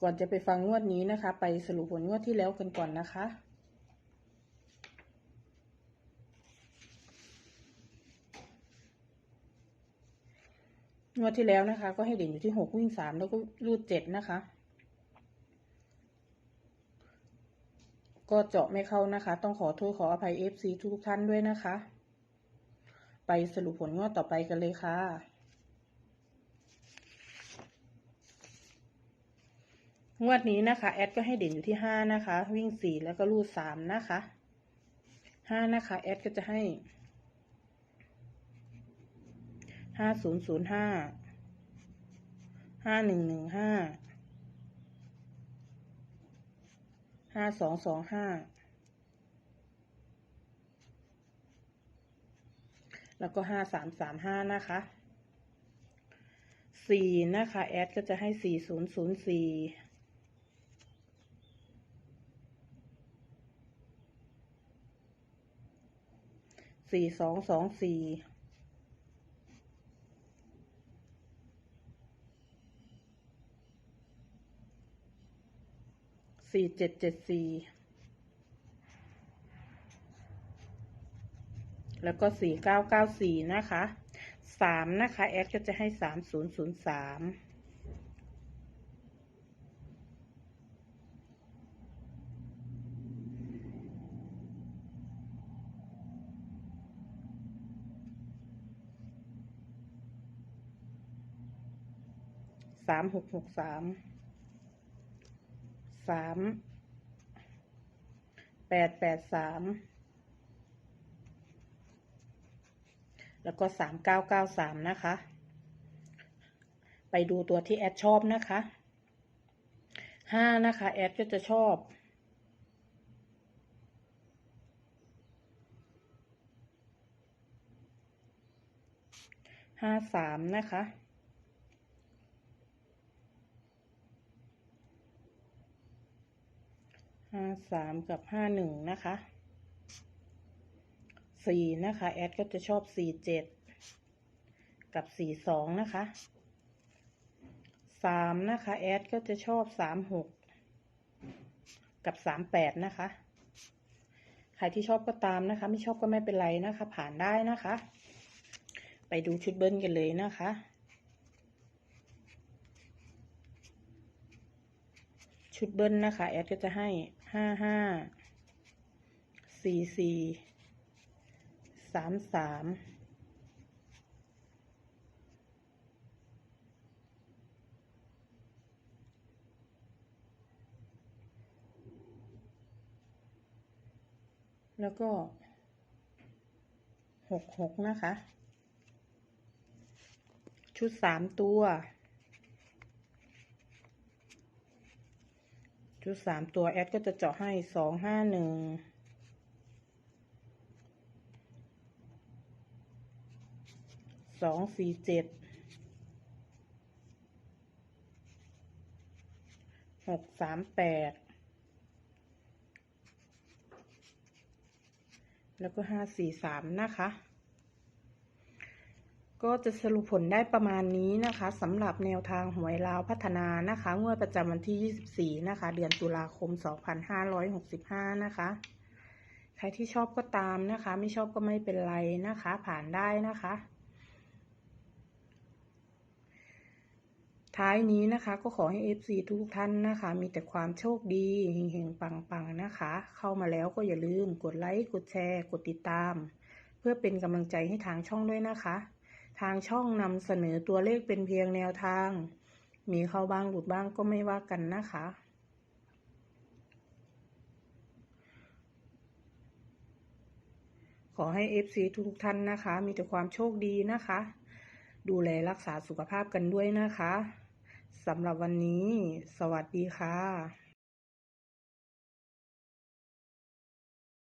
ก่อนจะไปฟังงวดนี้นะคะ ไปสรุปผลงวดที่แล้วกันก่อนนะคะ งวดที่แล้วนะคะ ก็ให้เด่นอยู่ที่หกวิ่งสามแล้วก็รูดเจ็ดนะคะ ก็เจาะไม่เข้านะคะ ต้องขอโทษขออภัยเอฟซีทุกท่านด้วยนะคะ ไปสรุปผลงวดต่อไปกันเลยค่ะ งวดนี้นะคะแอดก็ให้เด่นอยู่ที่ห้านะคะ วิ่งสี่แล้วก็รูดสามนะคะห้านะคะแอดก็จะให้ห้าศูนย์ศูนย์ห้าห้าหนึ่งหนึ่งห้าห้าสองสองห้าแล้วก็ห้าสามสามห้านะคะสี่นะคะแอดก็จะให้สี่ศูนย์ศูนย์สี่ สี่สองสองสี่สี่เจ็ดเจ็ดสี่แล้วก็สี่เก้าเก้าสี่นะคะสามนะคะ แอดก็จะให้สามศูนย์ศูนย์สาม สามหกหกสามสามแปดแปดสามแล้วก็สามเก้าเก้าสามนะคะ ไปดูตัวที่แอดชอบนะคะห้านะคะ แอดก็จะชอบห้าสามนะคะ ห้าสามกับห้าหนึ่งนะคะสี่นะคะ แอดก็จะชอบสี่เจ็ดกับสี่สองนะคะสามนะคะ แอดก็จะชอบสามหกกับสามแปดนะคะ ใครที่ชอบก็ตามนะคะ ไม่ชอบก็ไม่เป็นไรนะคะ ผ่านได้นะคะ ไปดูชุดเบิ้ลกันเลยนะคะชุดเบิ้ลนะคะ แอดก็จะให้ ห้าห้าสี่สี่สามสามแล้วก็หกหกนะคะ ชุดสามตัว ชุดสามตัวแอดก็จะเจาะให้สองห้าหนึ่งสองสี่เจ็ดหกสามแปดแล้วก็ห้าสี่สามนะคะ ก็จะสรุปผลได้ประมาณนี้นะคะสำหรับแนวทางหวยลาวพัฒนานะคะงวดประจำวันที่ 24 นะคะ เดือนตุลาคม 2565 นะคะ ใครที่ชอบก็ตามนะคะ ไม่ชอบก็ไม่เป็นไรนะคะ ผ่านได้นะคะ ท้ายนี้นะคะก็ขอให้ FC ทุกท่านนะคะ มีแต่ความโชคดีเฮงๆ ปังๆ นะคะ เข้ามาแล้วก็อย่าลืมกดไลค์ กดแชร์ กดติดตาม เพื่อเป็นกำลังใจให้ทางช่องด้วยนะคะ ทางช่องนำเสนอตัวเลขเป็นเพียงแนวทาง มีเข้าบ้างหลุดบ้างก็ไม่ว่ากันนะคะ ขอให้ FC ทุกท่านนะคะ มีแต่ความโชคดีนะคะ ดูแลรักษาสุขภาพกันด้วยนะคะสำหรับวันนี้ สวัสดีค่ะ